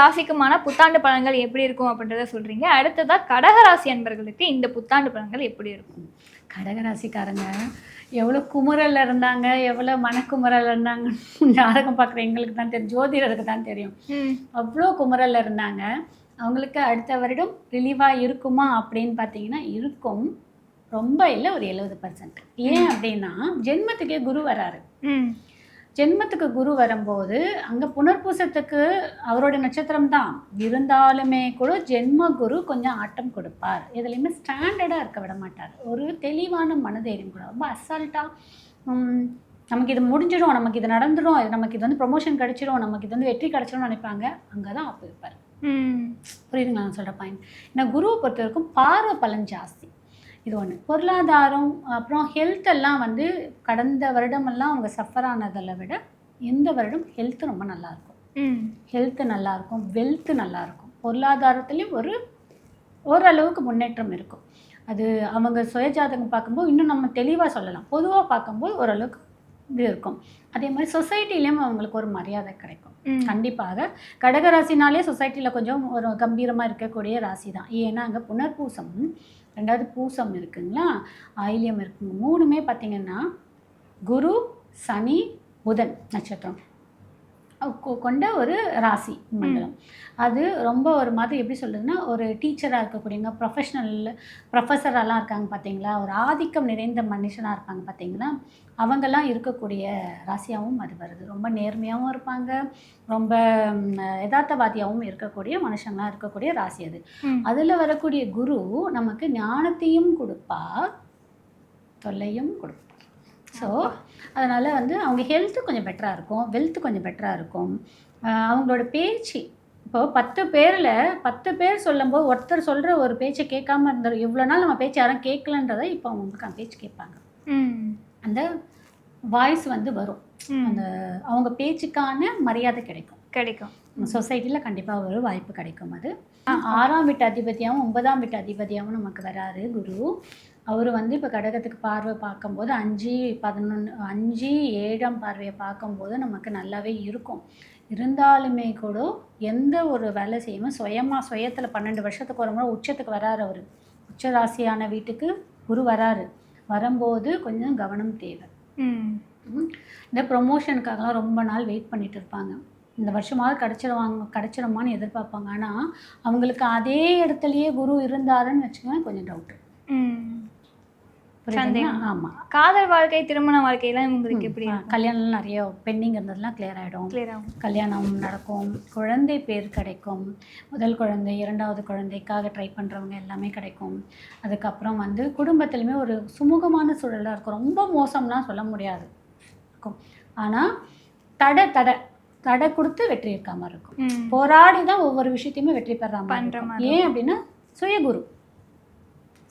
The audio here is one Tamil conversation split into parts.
ராசிக்குமான புத்தாண்டு பலன்கள் எப்படி இருக்கும் அப்படின்றத சொல்றீங்க. அடுத்ததா கடகராசி அன்பர்களுக்கு இந்த புத்தாண்டு பலன்கள் எப்படி இருக்கும்? கடகராசிக்காரங்க எவ்வளோ குமுறல்ல இருந்தாங்க எவ்வளோ மனக்குமுறல் இருந்தாங்க ஜாதகம் பார்க்குற எங்களுக்கு தான் தெரியும் ஜோதிடருக்கு தான் தெரியும். அவ்வளோ குமுறல்ல இருந்தாங்க. அவங்களுக்கு அடுத்த வருடம் ரிலீவாக இருக்குமா அப்படின்னு பார்த்தீங்கன்னா இருக்கும். ரொம்ப இல்லை ஒரு எழுபது பர்சன்ட் ஏன் அப்படின்னா ஜென்மத்துக்கே குரு வராரு. ஜென்மத்துக்கு குரு வரும்போது அங்கே புனர்பூசத்துக்கு அவரோட நட்சத்திரம் தான். இருந்தாலுமே கூட ஜென்ம குரு கொஞ்சம் ஆட்டம் கொடுப்பார். எதுலேயுமே ஸ்டாண்டர்டாக இருக்க விட மாட்டார். ஒரு தெளிவான மனதைரியம் கூட. ரொம்ப அசால்ட்டாக நமக்கு இது முடிஞ்சிடும் நமக்கு இது நடந்துடும் நமக்கு இது வந்து ப்ரொமோஷன் கிடைச்சிடும் நமக்கு இது வந்து வெற்றி கிடைச்சிடும்னு நினைப்பாங்க. அங்கே தான் அப்போ இருப்பார். புரியுதுங்களா நான் சொல்கிற பாயிண்ட் ஏன்னா குருவை பொறுத்த வரைக்கும் பார்வை பலன் ஜாஸ்தி. இது ஒன்று பொருளாதாரம் அப்புறம் ஹெல்த் எல்லாம் வந்து கடந்த வருடமெல்லாம் அவங்க சஃபர் ஆனதில் விட இந்த வருடம் ஹெல்த் ரொம்ப நல்லாயிருக்கும் ஹெல்த்து நல்லாயிருக்கும் வெல்த்து நல்லாயிருக்கும் பொருளாதாரத்துலேயும் ஒரு ஓரளவுக்கு முன்னேற்றம் இருக்கும். அது அவங்க சுயஜாதகம் பார்க்கும்போது இன்னும் நம்ம தெளிவாக சொல்லலாம். பொதுவாக பார்க்கும்போது ஓரளவுக்கு இது இருக்கும். அதே மாதிரி சொசைட்டிலையும் அவங்களுக்கு ஒரு மரியாதை கிடைக்கும். கண்டிப்பாக கடகராசினாலே சொசைட்டியில் கொஞ்சம் ஒரு கம்பீரமாக இருக்கக்கூடிய ராசி தான் ஏன்னா அங்கே புனர்பூசம் ரெண்டாவது பூசம் இருக்குங்களா? ஆயில்யம் இருக்குங்க. மூணுமே பார்த்திங்கன்னா குரு சனி புதன் நட்சத்திரம். கொண்ட ஒரு ராசி மண்டலம். அது ரொம்ப ஒரு மாதிரி எப்படி சொல்றதுன்னா ஒரு டீச்சராக இருக்கக்கூடியவங்க ப்ரொஃபஷனல் ப்ரொஃபஸரெல்லாம் இருக்காங்க பார்த்தீங்களா ஒரு ஆதிக்கம் நிறைந்த மனுஷனாக இருப்பாங்க பார்த்தீங்களா அவங்கெல்லாம் இருக்கக்கூடிய ராசியாகவும் அது வருது. ரொம்ப நேர்மையாகவும் இருப்பாங்க. ரொம்ப யதார்த்தவாதியாகவும் இருக்கக்கூடிய மனுஷங்களாக இருக்கக்கூடிய ராசி அது. அதில் வரக்கூடிய குரு நமக்கு ஞானத்தையும் கொடுப்பார் தொல்லையும் கொடுப்பார் ஸோ அதனால் வந்து அவங்க ஹெல்த்து கொஞ்சம் பெட்டராக இருக்கும் வெல்த் கொஞ்சம் பெட்டராக இருக்கும். அவங்களோட பேச்சு இப்போ பத்து பேரில் பத்து பேர் சொல்லும்போது ஒருத்தர் சொல்கிற ஒரு பேச்சை கேட்காம இருந்தார் இவ்வளோ நாள் நம்ம பேச்சு யாரும் கேட்கலன்றதை இப்போ அவங்களுக்கு அந்த பேச்சு கேட்பாங்க. அந்த வாய்ஸ் வந்து வரும். அந்த அவங்க பேச்சுக்கான மரியாதை கிடைக்கும். கிடைக்கும். சொசைட்டியில் கண்டிப்பாக ஒரு வாய்ப்பு கிடைக்கும் அது. ஆறாம் வீட்டு அதிபதியாகவும் ஒன்பதாம் வீட்டு அதிபதியாகவும் நமக்கு வராரு குரு. அவர் வந்து இப்போ கடகத்துக்கு பார்வை பார்க்கும்போது அஞ்சு பதினொன்று அஞ்சு ஏழாம் பார்வையை பார்க்கும்போது நமக்கு நல்லாவே இருக்கும். இருந்தாலுமே கூட எந்த ஒரு வேலை செய்யாமல் சுயமாக சுயத்தில் பன்னெண்டு வருஷத்துக்கு ஒரு முறை உச்சத்துக்கு வராரு அவர். உச்ச ராசியான வீட்டுக்கு குரு வராரு. வரும்போது கொஞ்சம் கவனம் தேவை. இந்த ப்ரொமோஷனுக்காகலாம் ரொம்ப நாள் வெயிட் பண்ணிட்டு இருப்பாங்க. இந்த வருஷமாவது கிடச்சிருவாங்க கிடச்சிருமான்னு எதிர்பார்ப்பாங்க. ஆனால் அவங்களுக்கு அதே இடத்துலையே குரு இருந்தாருன்னு வச்சுக்கோங்க கொஞ்சம் டவுட்டு சந்தேகம். ஆமாம் காதல் வாழ்க்கை திருமண வாழ்க்கையெல்லாம் உங்களுக்கு எப்படி கல்யாணம் நிறைய பெண்டிங் இருந்ததெல்லாம் கிளியர் ஆகிடும் கிளியர் ஆகும். கல்யாணம் நடக்கும். குழந்தை பேர் கிடைக்கும். முதல் குழந்தை இரண்டாவது குழந்தைக்காக ட்ரை பண்ணுறவங்க எல்லாமே கிடைக்கும். அதுக்கப்புறம் வந்து குடும்பத்துலையுமே ஒரு சுமூகமான சூழலாக இருக்கும். ரொம்ப மோசம்லாம் சொல்ல முடியாது. இருக்கும். ஆனால் தடை தடை. தடை கொடுத்து வெற்றி இருக்க மாதிரி இருக்கும். ம். போராடி தான் ஒவ்வொரு விஷயத்தையுமே வெற்றி பெற மாதிரி இருக்கும். ஏன் அப்படின்னா சுயகுரு.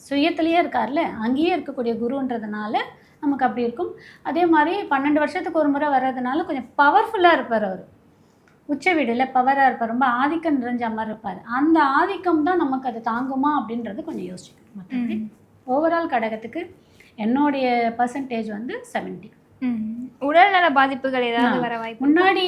சுயத்திலேயே இருக்கார்ல அங்கேயே இருக்கக்கூடிய குருன்றதுனால நமக்கு அப்படி இருக்கும். அதே மாதிரி பன்னெண்டு வருஷத்துக்கு ஒரு முறை வர்றதுனால கொஞ்சம் பவர்ஃபுல்லாக இருப்பார் அவர். உச்ச வீடில் பவராக இருப்பார். ரொம்ப ஆதிக்கம் நிறைஞ்ச மாதிரி இருப்பார். அந்த ஆதிக்கம் தான் நமக்கு அது தாங்குமா அப்படின்றது கொஞ்சம் யோசிக்கணும் மற்றபடி. ஓவரால் கடகத்துக்கு என்னுடைய பர்சன்டேஜ் வந்து 70 ம் உடல்நல பாதிப்புகள் ஏதாவது. வர வாய்ப்பு முன்னாடி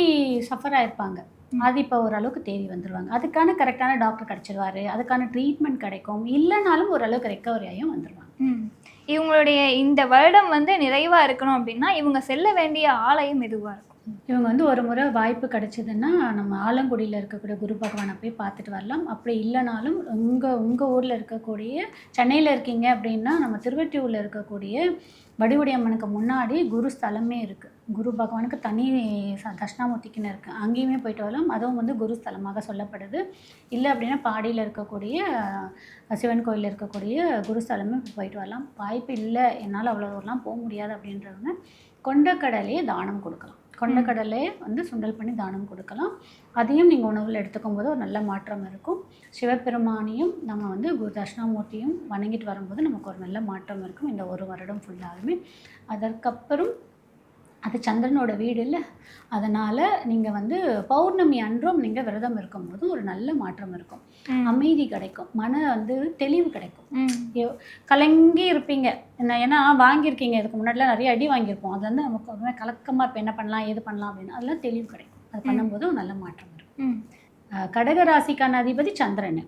சஃபர் ஆயிருப்பாங்க. அது இப்போ ஓரளவுக்கு தேடி வந்துருவாங்க. அதுக்கான கரெக்டான டாக்டர் கிடைச்சிருவாரு. அதுக்கான ட்ரீட்மெண்ட் கிடைக்கும். இல்லைனாலும் ஓரளவுக்கு ரெக்கவரி ஆகியும் வந்துருவாங்க. ம். இவங்களுடைய இந்த வருடம் வந்து நிறைவா இருக்கணும் அப்படின்னா இவங்க செல்ல வேண்டிய ஆலயம் எதுவா இருக்கும்? இவங்க வந்து ஒரு முறை வாய்ப்பு கிடைச்சதுன்னா நம்ம ஆலங்குடியில் இருக்கக்கூடிய குரு பகவானை போய் பார்த்துட்டு வரலாம். அப்படி இல்லைனாலும் உங்கள் உங்கள் ஊரில் இருக்கக்கூடிய சென்னையில் இருக்கீங்க அப்படின்னா நம்ம திருவெற்றியூரில் இருக்கக்கூடிய வடிவுடைய அம்மனுக்கு முன்னாடி குரு ஸ்தலமே இருக்குது குரு பகவானுக்கு தனி தட்சிணாமூர்த்திக்குன்னு இருக்குது அங்கேயுமே போயிட்டு வரலாம். அதுவும் வந்து குரு ஸ்தலமாக சொல்லப்படுது. இல்லை அப்படின்னா பாடியில் இருக்கக்கூடிய சிவன் கோயிலில் இருக்கக்கூடிய குருஸ்தலமே போயிட்டு வரலாம். வாய்ப்பு இல்லை. என்னால் அவ்வளோ தூரம்லாம் போக முடியாது அப்படின்றவங்க கொண்டக்கடலையே தானம் கொடுக்கலாம். கொண்டக்கடலையே வந்து சுண்டல் பண்ணி தானம் கொடுக்கலாம். அதையும் நீங்கள் உணவில் எடுத்துக்கும் போது ஒரு நல்ல மாற்றம் இருக்கும். சிவபெருமானையும் நம்ம வந்து குரு தட்சிணாமூர்த்தியும் வணங்கிட்டு வரும்போது நமக்கு ஒரு நல்ல மாற்றம் இருக்கும். இந்த ஒரு வருடம் ஃபுல்லாகவே அதற்கப்புறம் அது சந்திரனோட வீடு இல்லை. அதனால் நீங்கள் வந்து பௌர்ணமி அன்றும் நீங்கள் விரதம் இருக்கும்போது ஒரு நல்ல மாற்றம் இருக்கும். அமைதி கிடைக்கும். மன வந்து தெளிவு கிடைக்கும். கலங்கி இருப்பீங்க. என்ன ஏன்னா வாங்கியிருக்கீங்க. இதுக்கு முன்னாடிலாம் நிறைய அடி வாங்கியிருப்போம். அது வந்து நமக்கு ஒரு மாதிரி கலக்கமாக இருப்போம் என்ன பண்ணலாம் ஏது பண்ணலாம் அப்படின்னு அதெல்லாம் தெளிவு கிடைக்கும். அது பண்ணும்போது ஒரு நல்ல மாற்றம் இருக்கும். ம். அஹ், கடக ராசிக்கான அதிபதி சந்திரன்.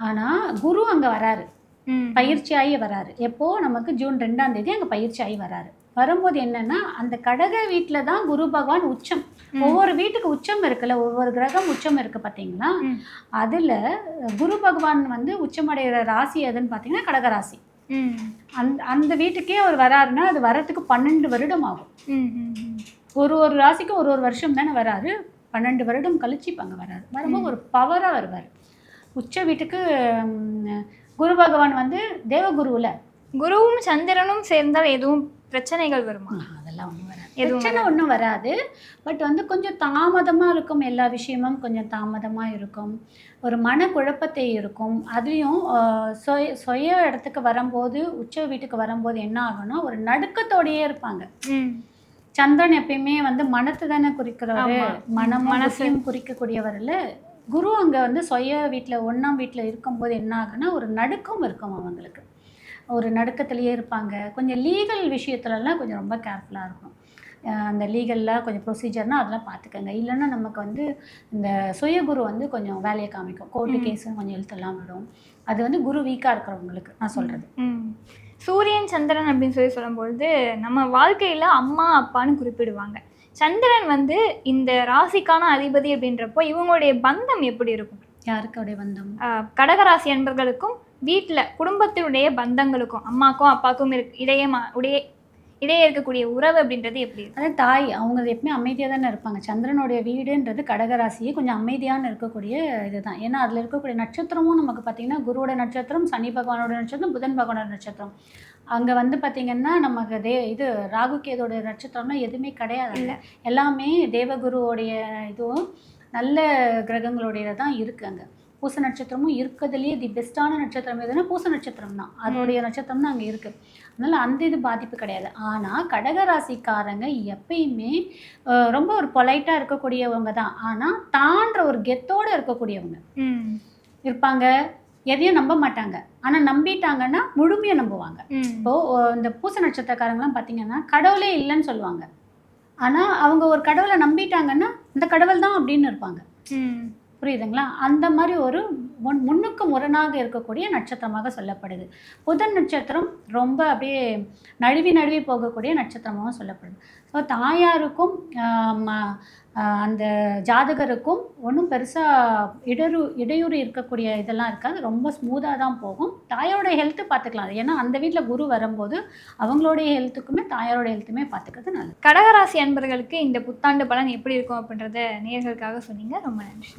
ஆனால் குரு அங்கே வராரு. ம். பயிற்சியாகி வராரு. எப்போ? நமக்கு ஜூன் ரெண்டாம் தேதி அங்கே பயிற்சியாகி வராரு. வரும்போது என்னன்னா அந்த கடக வீட்டில் தான் குரு பகவான் உச்சம். ஒவ்வொரு வீட்டுக்கு உச்சம் இருக்குல்ல ஒவ்வொரு கிரகம் உச்சம் இருக்கு பார்த்தீங்களா. அதில் குரு பகவான் வந்து உச்சமடைகிற ராசி எதுன்னு பார்த்தீங்கன்னா கடகராசி அந்த அந்த வீட்டுக்கே அவர் வராருன்னா அது வரத்துக்கு பன்னெண்டு வருடம் ஆகும். ஒரு ஒரு ராசிக்கு ஒரு ஒரு வருஷம் தானே வராரு. பன்னெண்டு வருடம் கழிச்சு இப்போ அங்கே வராரு. வரும்போது ஒரு பவராக வருவார். உச்ச வீட்டுக்கு குரு பகவான் வந்து தேவகுருவில். குருவும் சந்திரனும் சேர்ந்தால் எதுவும் பிரச்சனைகள் வருமா? அதெல்லாம் ஒன்றும் வராது. பிரச்சனை ஒன்றும் வராது. பட் வந்து கொஞ்சம் தாமதமாக இருக்கும் எல்லா விஷயமும் கொஞ்சம் தாமதமாக இருக்கும். ஒரு மனக்குழப்பத்தை இருக்கும். அதுலேயும் சுய சுய இடத்துக்கு வரும்போது உச்ச வீட்டுக்கு வரும்போது என்ன ஆகும்னா ஒரு நடுக்கத்தோடையே இருப்பாங்க. சந்திரன் எப்பயுமே வந்து மனத்தை தானே குறிக்கிறவர்? மனசு. மனசையும் குறிக்கக்கூடியவர்ல குரு அங்கே வந்து சுய வீட்டில் ஒன்றாம் வீட்டில் இருக்கும்போது என்ன ஆகுன்னா ஒரு நடுக்கம் இருக்கும் அவங்களுக்கு. ஒரு நடுக்கத்திலேயே இருப்பாங்க. கொஞ்சம் லீகல் விஷயத்துலலாம் கொஞ்சம் ரொம்ப கேர்ஃபுல்லாக இருக்கும் அந்த லீகலில் கொஞ்சம் ப்ரொசீஜர்னால் அதெல்லாம் பார்த்துக்கங்க இல்லைன்னா நமக்கு வந்து இந்த சுயகுரு வந்து கொஞ்சம் வேலையை காமிக்கும். கோர்ட்டு. கேஸும் கொஞ்சம் எழுத்தெல்லாம் விடும். அது வந்து குரு வீக்காக இருக்கிறவங்களுக்கு நான் சொல்கிறது ம் சூரியன் சந்திரன் அப்படின்னு சொல்லி சொல்லும்பொழுது நம்ம வாழ்க்கையில் அம்மா அப்பான்னு குறிப்பிடுவாங்க. சந்திரன் வந்து இந்த ராசிக்கான அதிபதி அப்படின்றப்போ இவங்களுடைய பந்தம் எப்படி இருக்கும்? யாருக்கோடைய பந்தம்? கடகராசி அன்பர்களுக்கும் வீட்டில் குடும்பத்தினுடைய பந்தங்களுக்கும் அம்மாக்கும் அப்பாவுக்கும் இருக்கு இடையே மா- உடைய இடையே இருக்கக்கூடிய உறவு அப்படின்றது எப்படி அதான் தாய் அவங்க எப்பவுமே அமைதியாக தானே இருப்பாங்க. சந்திரனுடைய வீடுன்றது கடகராசியே கொஞ்சம் அமைதியான இருக்கக்கூடிய இதுதான். ஏன்னா அதில் இருக்கக்கூடிய நட்சத்திரமும் நமக்கு பார்த்தீங்கன்னா குருவோட நட்சத்திரம் சனி பகவானோட நட்சத்திரம் புதன் பகவானோட நட்சத்திரம். அங்கே வந்து பார்த்தீங்கன்னா நமக்கு தே இது ராகு கேதோட நட்சத்திரம்னா எதுவுமே கிடையாது இல்ல. எல்லாமே தேவகுருவோடைய இதுவும் நல்ல கிரகங்களுடைய தான் இருக்குது அங்கே. பூச நட்சத்திரமும் இருக்கிறதுலேயே தி பெஸ்ட்டான நட்சத்திரம் எதுனா பூச நட்சத்திரம் தான் அதோடைய நட்சத்திரம் தான் அங்கே இருக்குது அதனால் அந்த இது பாதிப்பு கிடையாது. ஆனால் கடகராசிக்காரங்க எப்பயுமே ரொம்ப ஒரு பொலைட்டாக இருக்கக்கூடியவங்க தான். ஆனால் தான்ற ஒரு கெத்தோடு இருக்கக்கூடியவங்க. இருப்பாங்க. எதையும் நம்ப மாட்டாங்க. ஆனால் நம்பிட்டாங்கன்னா முழுமையாக நம்புவாங்க. இப்போது இந்த பூச நட்சத்திரக்காரங்களாம் பார்த்தீங்கன்னா கடவுளே இல்லைன்னு சொல்லுவாங்க. ஆனால் அவங்க ஒரு கடவுளை நம்பிட்டாங்கன்னா இந்த கடவுள் தான் அப்படின்னு இருப்பாங்க. புரியுதுங்களா? அந்த மாதிரி ஒரு முன் முன்னுக்கு முரணாக இருக்கக்கூடிய நட்சத்திரமாக சொல்லப்படுது. புதன் நட்சத்திரம் ரொம்ப அப்படியே நழுவி நழுவி போகக்கூடிய நட்சத்திரமாகவும் சொல்லப்படுது. ஸோ தாயாருக்கும் அந்த ஜாதகருக்கும் ஒன்றும் பெருசாக இடரு இடையூறு இருக்கக்கூடிய இதெல்லாம் இருக்காது. ரொம்ப ஸ்மூத்தாக தான் போகும். தாயோட ஹெல்த்து பார்த்துக்கலாம். ஏன்னா அந்த வீட்டில் குரு வரும்போது அவங்களுடைய ஹெல்த்துக்குமே தாயாரோட ஹெல்த்துமே பார்த்துக்கிறது நல்லது. கடகராசி அன்பர்களுக்கு இந்த புத்தாண்டு பலன் எப்படி இருக்கும் அப்படின்றத நேர்களுக்காக சொன்னீங்க. ரொம்ப நன்றி.